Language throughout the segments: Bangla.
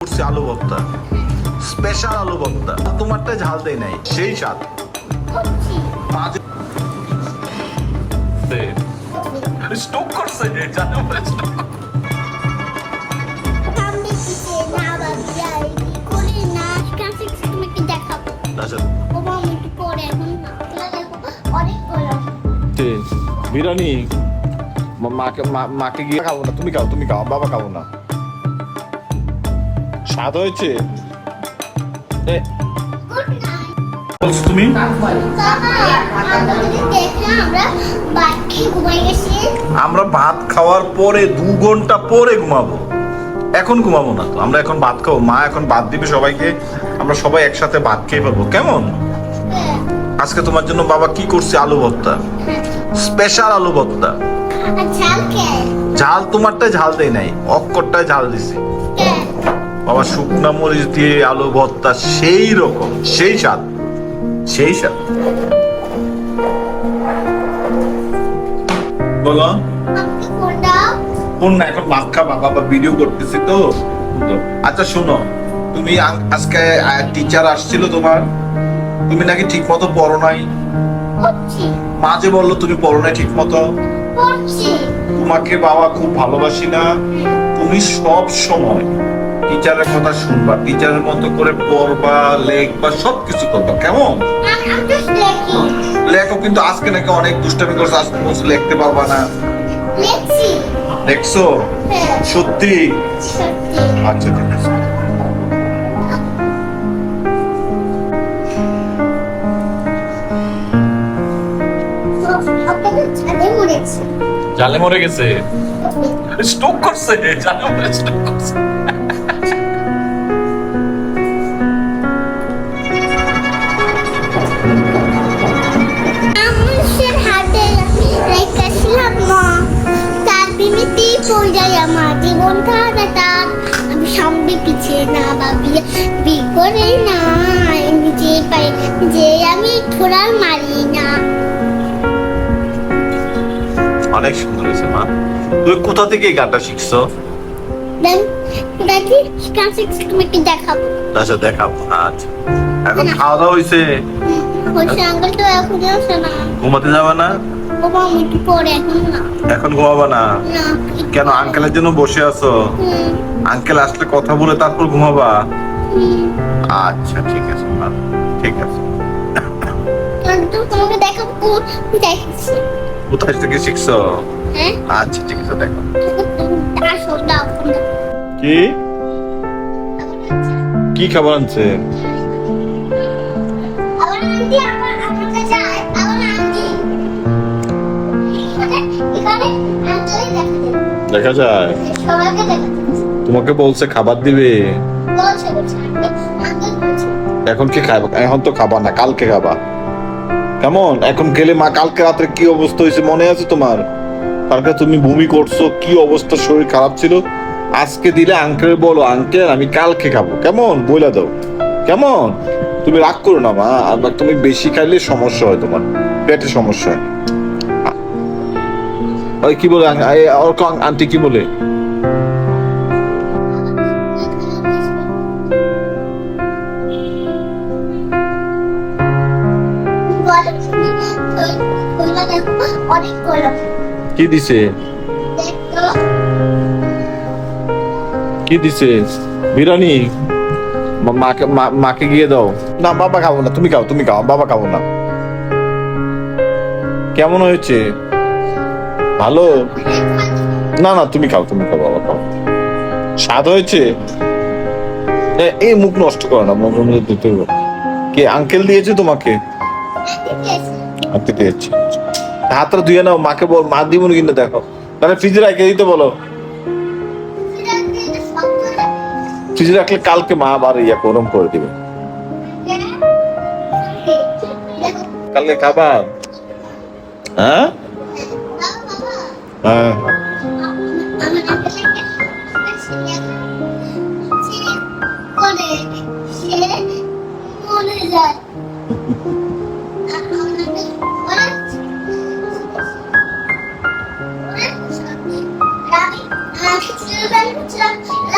করছি আলু ভর্তা। স্পেশাল আলু ভর্তা। তোমারটা ঝাল দেয় নাই, সেই স্বাদ। স্টোক করছে আচ্ছা। বিরিয়ানি? মাকে মাকে গিয়ে খাব না, তুমি খাও তুমি খাও, বাবা খাব না। স্বাদ হয়েছে? তুমি আমরা যদি দেখে আমরা বাকি ঘুমাই গেছি আমরা ভাত খাওয়ার পরে দু ঘণ্টা পরে ঘুমাবো। এখন ঘুমাবো না তো আমরা এখন ভাত খাব। মা এখন ভাত দিবে সবাইকে আমরা সবাই একসাথে ভাত খেয়ে ফেলব। কেমন? আজকে তোমার জন্য বাবা কি করছে? আলু ভর্তা। স্পেশাল আলু ভর্তা। ঝাল তোমারটা ঝাল দেয় নাই অক্করটায় ঝাল দিছে। বাবা শুকনা মরিচ দিয়ে আলু ভর্তা সেই রকম সেই স্বাদ সেই স্বাদ। বলো। কোন না এখন খাবা বাবা ভিডিও করতেছি তো। আচ্ছা শোনো তুমি আজকে টিচার আসছিল তোমার। তুমি নাকি ঠিক মতো পড়ো নাই? পড়ছি। মাঝে বলল তুমি পড়ো নাই ঠিক মতো তোমাকে বাবা খুব ভালোবাসি না। তুমি সব সময় টিচারের কথা শুনবা টিচারের মতো করে পড়বা লেখবা সব কিছু করবা। কেমন? আমি আমি just দেখি লেখো কিন্তু আজকে নাকি অনেক দুষ্টামি করছে আজকে বলছে লিখতে পারবা না। লেখছি? দেখছ হ্যাঁ। সত্যি? আচ্ছা ঠিক আছে। জালে মরে গেছে? স্টোক করছে জালে মরে স্ট্রোক করছে। সামনে পিছিয়ে না ভাবি বিপরে না নিজে পাই যে আমি ঠোড়ার মারি না। অনেক সুন্দর হয়েছে মা। তুই কোথা থেকে এই গানটা শিখছো? দেন দেখি তুমি কি দেখাবো আচ্ছা দেখাবো আচ্ছা। এখন খাওয়া দাওয়া হয়েছে? ঘুমাতে যাবে না? এখন ঘুমাবা না? কেন আঙ্কেলের জন্য বসে আছো? আঙ্কেল আসলে কথা বলে তারপর ঘুমাবা? আচ্ছা ঠিক আছে ঠিক আছে। তোমাকে কোথায় থেকে শিখছো? হ্যাঁ? আচ্ছা ঠিক আছে দেখো। কি? কি খাবার আনছে? আমার আমার কাছে এখানে দেখা যায়। সবাইকে দেখা তোমাকে বলছে খাবার দিবে। এখন কি খাবা এখন তো খাবা না কালকে খাবা কেমন? এখন গেলে মা কালকে রাত্রে কি অবস্থা হয়েছে মনে আছে তোমার? কালকে তুমি বমি করছ কি অবস্থা? শরীর খারাপ ছিল? আজকে দিলে আঙ্কেল বলো আঙ্কেল আমি কালকে খাব। কেমন? বইলা দাও। কেমন? তুমি রাগ করো না, মা। আবার তুমি বেশি খাইলে সমস্যা হয় তোমার। পেটে সমস্যা হয়। ওই কি বলে আন্টি কি বলে? কি দিছে? কি দিছে? বিরিয়ানি? মা- মাকে মাকে গিয়ে দাও। না, বাবা খাব না, তুমি খাও তুমি খাও, বাবা খাব না। কেমন হয়েছে? ভালো? না না, তুমি খাও তুমি খাও, বাবা খাও। স্বাদ হয়েছে? এই মুখ নষ্ট করো না মধ্যে দিতে কে আঙ্কেল দিয়েছে তোমাকে? আনতে দিয়েছে। হাতটা ধুয়ে নাও, মাকে বল, মা দিব কিনা দেখো। তাহলে ফ্রিজে রেখে দিতে বলো। ফ্রিজে রাখলে কালকে মা আবার ইয়া গরম করে দিবে। কালকে খাবা? হ্যাঁ? হ্যাঁ।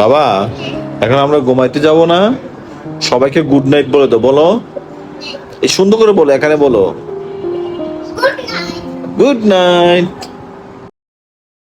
বাবা, এখন আমরা ঘুমাইতে যাব না? সবাইকে গুড নাইট বলে তো বলো। এই সুন্দর করে বলো, এখানে বলো। Good night.